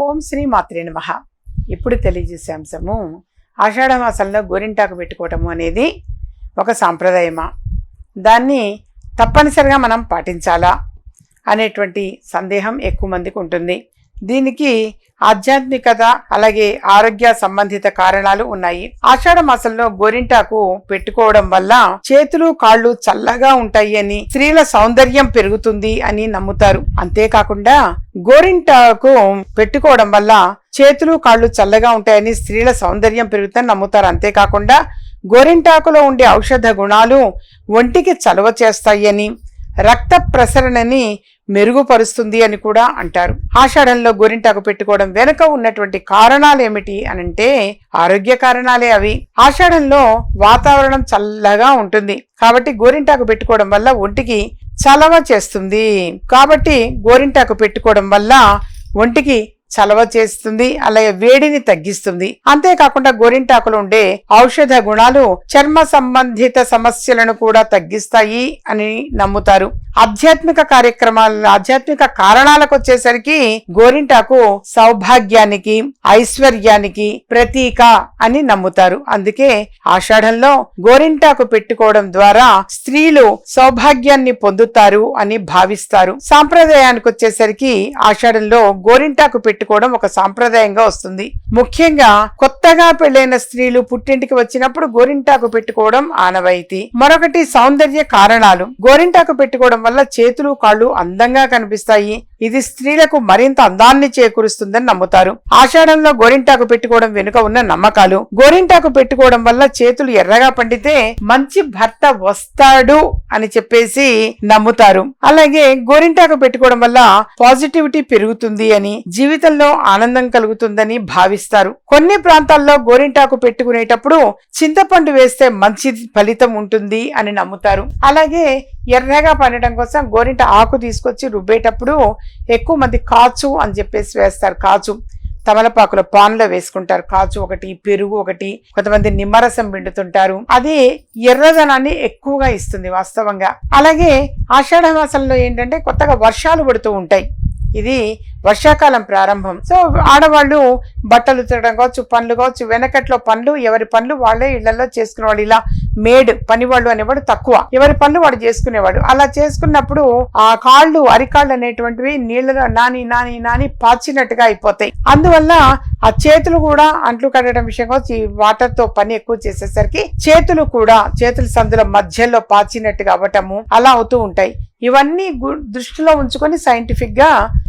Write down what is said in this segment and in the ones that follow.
ఓం శ్రీ మాత్రే నమ. ఇప్పుడు తెలియజేసే అంశము ఆషాఢ మాసంలో గోరింటాకు పెట్టుకోవటము అనేది ఒక సాంప్రదాయమా? దాన్ని తప్పనిసరిగా మనం పాటించాలా? అనేటువంటి సందేహం ఎక్కువ మందికి ఉంటుంది. దీనికి ఆధ్యాత్మికత అలాగే ఆరోగ్య సంబంధిత కారణాలు ఉన్నాయి. ఆషాఢ మాసంలో గోరింటాకు పెట్టుకోవడం వల్ల చేతులు కాళ్ళు చల్లగా ఉంటాయి అని స్త్రీల సౌందర్యం పెరుగుతుంది అని నమ్ముతారు. అంతేకాకుండా గోరింటాకు పెట్టుకోవడం వల్ల చేతులు కాళ్ళు చల్లగా ఉంటాయని స్త్రీల సౌందర్యం పెరుగుతుందని నమ్ముతారు. అంతేకాకుండా గోరింటాకులో ఉండే ఔషధ గుణాలు ఒంటికి చలవ చేస్తాయి అని రక్త ప్రసరణని మెరుగుపరుస్తుంది అని కూడా అంటారు. ఆషాఢంలో గోరింటాకు పెట్టుకోవడం వెనుక ఉన్నటువంటి కారణాలు ఏమిటి అనంటే ఆరోగ్య కారణాలే అవి. ఆషాఢంలో వాతావరణం చల్లగా ఉంటుంది. కాబట్టి గోరింటాకు పెట్టుకోవడం వల్ల ఒంటికి చలవ చేస్తుంది. కాబట్టి గోరింటాకు పెట్టుకోవడం వల్ల ఒంటికి చలవ చేస్తుంది. అలాగే వేడిని తగ్గిస్తుంది. అంతేకాకుండా గోరింటాకులు ఉండే ఔషధ గుణాలు చర్మ సంబంధిత సమస్యలను కూడా తగ్గిస్తాయి అని నమ్ముతారు. ఆధ్యాత్మిక కార్యక్రమాల ఆధ్యాత్మిక కారణాలకు వచ్చేసరికి గోరింటాకు సౌభాగ్యానికి ఐశ్వర్యానికి ప్రతీక అని నమ్ముతారు. అందుకే ఆషాఢంలో గోరింటాకు పెట్టుకోవడం ద్వారా స్త్రీలు సౌభాగ్యాన్ని పొందుతారు అని భావిస్తారు. సాంప్రదాయానికి వచ్చేసరికి ఆషాఢంలో గోరింటాకు పెట్టుకోవడం ఒక సాంప్రదాయంగా వస్తుంది. ముఖ్యంగా కొత్తగా పెళ్ళైన స్త్రీలు పుట్టింటికి వచ్చినప్పుడు గోరింటాకు పెట్టుకోవడం ఆనవాయితీ. మరొకటి సౌందర్య కారణాలు. గోరింటాకు పెట్టుకోవడం వల్ల చేతులు కాళ్ళు అందంగా కనిపిస్తాయి. ఇది స్త్రీలకు మరింత అందాన్ని చేకూరుస్తుందని నమ్ముతారు. ఆషాఢంలో గోరింటాకు పెట్టుకోవడం వెనుక ఉన్న నమ్మకాలు. గోరింటాకు పెట్టుకోవడం వల్ల చేతులు ఎర్రగా పండితే మంచి భర్త వస్తాడు అని చెప్పేసి నమ్ముతారు. అలాగే గోరింటాకు పెట్టుకోవడం వల్ల పాజిటివిటీ పెరుగుతుంది అని జీవితంలో ఆనందం కలుగుతుందని భావిస్తారు. కొన్ని ప్రాంతాల్లో గోరింటాకు పెట్టుకునేటప్పుడు చింతపండు వేస్తే మంచి ఫలితం ఉంటుంది అని నమ్ముతారు. అలాగే ఎర్రగా పండటం కోసం గోరింట ఆకు తీసుకొచ్చి రుబ్బేటప్పుడు ఎక్కువ మంది కాచు అని చెప్పేసి వేస్తారు. కాచు తమలపాకుల పాన్లో వేసుకుంటారు. కాచు ఒకటి పెరుగు ఒకటి కొంతమంది నిమ్మరసం పిండుతుంటారు. అది ఎర్రదనాన్ని ఎక్కువగా ఇస్తుంది వాస్తవంగా. అలాగే ఆషాఢ మాసంలో ఏంటంటే కొత్తగా వర్షాలు పడుతూ ఉంటాయి. ఇది వర్షాకాలం ప్రారంభం. సో ఆడవాళ్ళు బట్టలు ఉతకడం కావచ్చు పనులు కావచ్చు వెనకట్లో పనులు ఎవరి పనులు వాళ్ళే ఇళ్ళలో వాళ్ళు ఇలా మేడ్ పనివాళ్ళు అనేవాడు తక్కువ. ఎవరి పనులు వాడు చేసుకునేవాడు. అలా చేసుకున్నప్పుడు ఆ కాళ్ళు అరికాళ్ళు అనేటువంటివి నీళ్ళలో నాని నాని నాని పాచినట్టుగా అయిపోతాయి. అందువల్ల ఆ చేతులు కూడా అంట్లు కట్టడం విషయం కావచ్చు ఈ వాటర్తో పని ఎక్కువ చేసేసరికి చేతులు కూడా చేతుల సందుల మధ్యలో పాచినట్టుగా అవ్వటము అలా అవుతూ ఉంటాయి. ఇవన్నీ దృష్టిలో ఉంచుకొని సైంటిఫిక్గా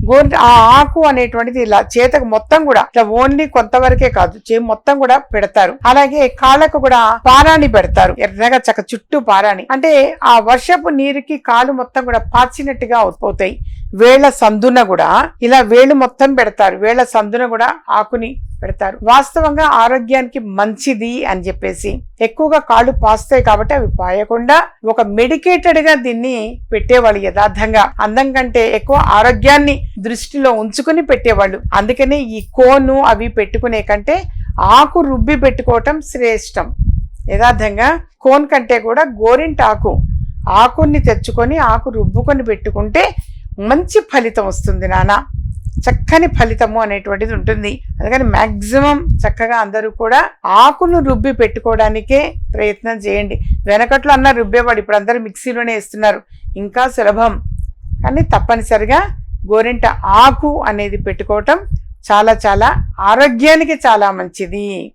గోరి ఆ ఆకు అనేటువంటిది ఇలా చేతకు మొత్తం కూడా ఇట్లా ఓన్లీ కొంతవరకే కాదు చే మొత్తం కూడా పెడతారు. అలాగే కాళ్ళకు కూడా పారాణి పెడతారు ఎర్రగా చక్క చుట్టూ పారాణి. అంటే ఆ వర్షపు నీరుకి కాలు మొత్తం కూడా పాచినట్టుగా అవుతాయి వేళ్ళ సందున కూడా ఇలా వేళ్ళు మొత్తం పెడతారు. వేళ్ళ సందున కూడా ఆకుని పెడతారు. వాస్తవంగా ఆరోగ్యానికి మంచిది అని చెప్పేసి ఎక్కువగా కాళ్ళు పాస్తాయి కాబట్టి అవి పాయకుండా ఒక మెడికేటెడ్గా దీన్ని పెట్టేవాళ్ళు యథార్థంగా. అందం కంటే ఎక్కువ ఆరోగ్యాన్ని దృష్టిలో ఉంచుకుని పెట్టేవాళ్ళు. అందుకనే ఈ కోను అవి పెట్టుకునే కంటే ఆకు రుబ్బి పెట్టుకోవటం శ్రేష్టం. యథార్థంగా కోన్ కంటే కూడా గోరింటాకు ఆకుని తెచ్చుకొని ఆకు రుబ్బుకొని పెట్టుకుంటే మంచి ఫలితం వస్తుంది నానా. చక్కని ఫలితము అనేటువంటిది ఉంటుంది. అందుకని మ్యాక్సిమం చక్కగా అందరూ కూడా ఆకును రుబ్బి పెట్టుకోవడానికే ప్రయత్నం చేయండి. వెనకట్లో అన్న రుబ్బేవాడు ఇప్పుడు అందరూ మిక్సీలోనే వేస్తున్నారు. ఇంకా సులభం. కానీ తప్పనిసరిగా గోరింట ఆకు అనేది పెట్టుకోవటం చాలా చాలా ఆరోగ్యానికి చాలా మంచిది.